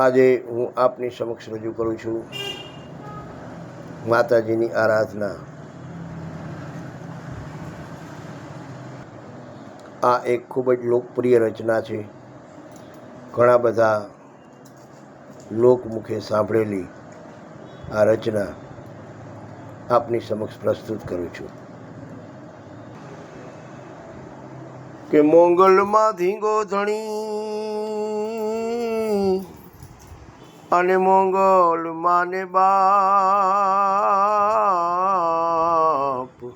આજે હું આપની સમક્ષ રજૂ કરું છું માતાજીની આરાધના. આ એક ખૂબ જ લોકપ્રિય રચના છે. ઘણા બધા લોકમુખે સાંભળેલી આ રચના આપની સમક્ષ પ્રસ્તુત કરું છું. કે મોંગલમાં ધીંગો ધણી અને મોંગલ માને બાપ.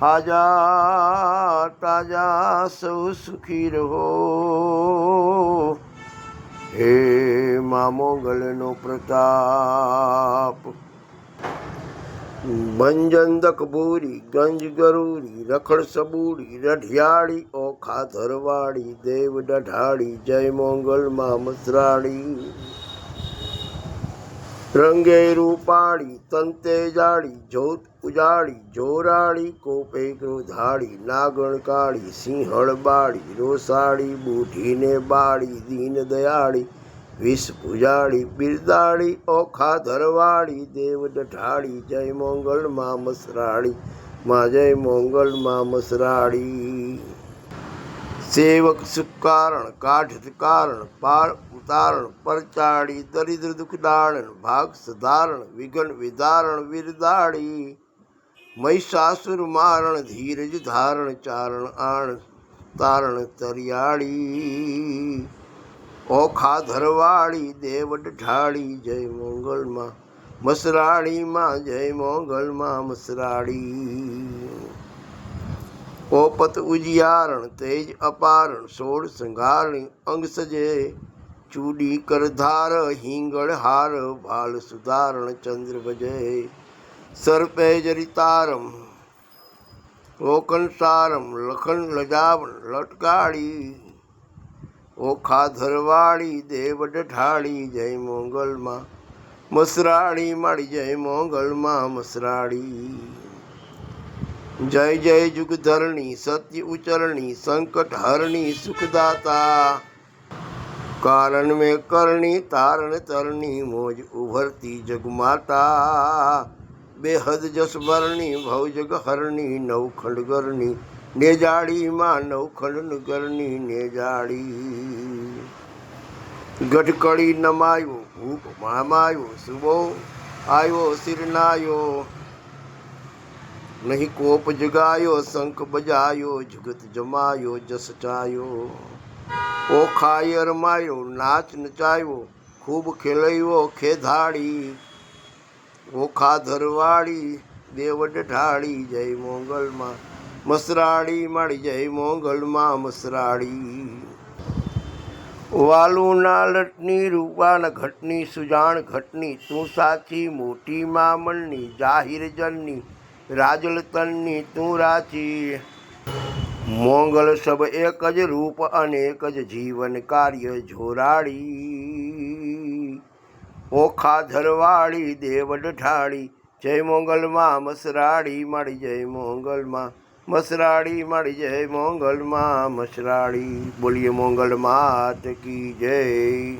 હાજા તાજા સૌ સુખી રહો. હે મા મોગલનો પ્રતાપ. મંજંદક ભૂરી ગંજ ગરૂરી, રખડ સબૂરી, રઢિયાળી, ઓખા ધરવાળી, દેવ ડઢાળી, જય મોંગલ મા મસરાળી. રંગે રૂપાળી, તંતે જાળી, જોત ઉજાળી, જોરાળી, કોપે ક્રોધાળી નાગણ કાળી સિંહળ બાળી, રોસાળી, બુઢીને બાળી, દીન દયાળી, વિષ પૂજાળી, બિરદાળી, ઓખા ધરવાળી, દેવ ડઢાળી, જય મોંગલમાં મસરાળી, માં જય મોંગલમાં મસરાળી. સેવક સુકારણ કાઢ કારણ પાર ઉતારણ પરચાળી દરિદ્ર દુઃખદારણ ભાગ સધારણ, વિઘન વિધારણ વિરદાળી, મહિષાસુર મારણ, ધીરજ ધારણ, ચારણ આણ, તારણ તરિયાળી ઓખા ધરવાળી દેવ ઢાળી, જય મોગલમાં, મસરાળીમાં, જય મોગલમાં મસરાળી. ઓપત ઉજિયારણ તેજ અપારણ સોળ સંઘારણી અંગ સજે. ચૂડી કરધાર હિંગળ હાર ભાલ સુધારણ ચંદ્ર ભજે. સર્પે જરિતારમ ઓકન સારમ લખન લજાવણ, લટકાળી ઓખા ધરવાળી દેવ ઢાળી, જય મોંગલમાં, મસરાળી, માળી, જય મોંગલમાં મસરાળી. જય જય જુગધરણી, સત્ય ઉચરણી, સંકટ હરણી, સુખદાતા. કારણ મેં કરણી, તારણ તરણી, મોજ ઉભરતી જગમાતા. બેહદ જસબરણી ભવજગ હરણી, નવખંડ ગરણી. નેજાળીમાં નવખંડ ગરણી નેજાળી ગઢકડી નમાયો, ભૂખ મામાયો સુબો આવ્યો શિરનાયો. નહીં કોપ જગાયો, શંખ બજાયો, જગત જમાયો, જસ ચાયો. ઓખાય રમાયો નાચ નચાયો, ખૂબ ખેલૈયો ખેધાડી ઓખા ધરવાળી, દેવડ ઢાળી, જય મોંગલમાં મસરાળી, માળી, જય મોંગલમાં મસરાળી. વાલુના લટની રૂપાન ઘટની, સુજાણ ઘટની, તું સાચી મોટી મામણની જાહિર જનની રાજલ તનની તું રાચી મોંગલ સબ એક જ રૂપ અનેક જ જીવન કાર્ય જોરાળી. ઓખા ધરવાળી દેવડ ઠાળી જય મોંગલમાં મસરાળી, માળી જય મોંગલમાં મસરાળી, માળી જય મોંગલમાં મસરાળી. બોલીએ મોંગલ માત જય.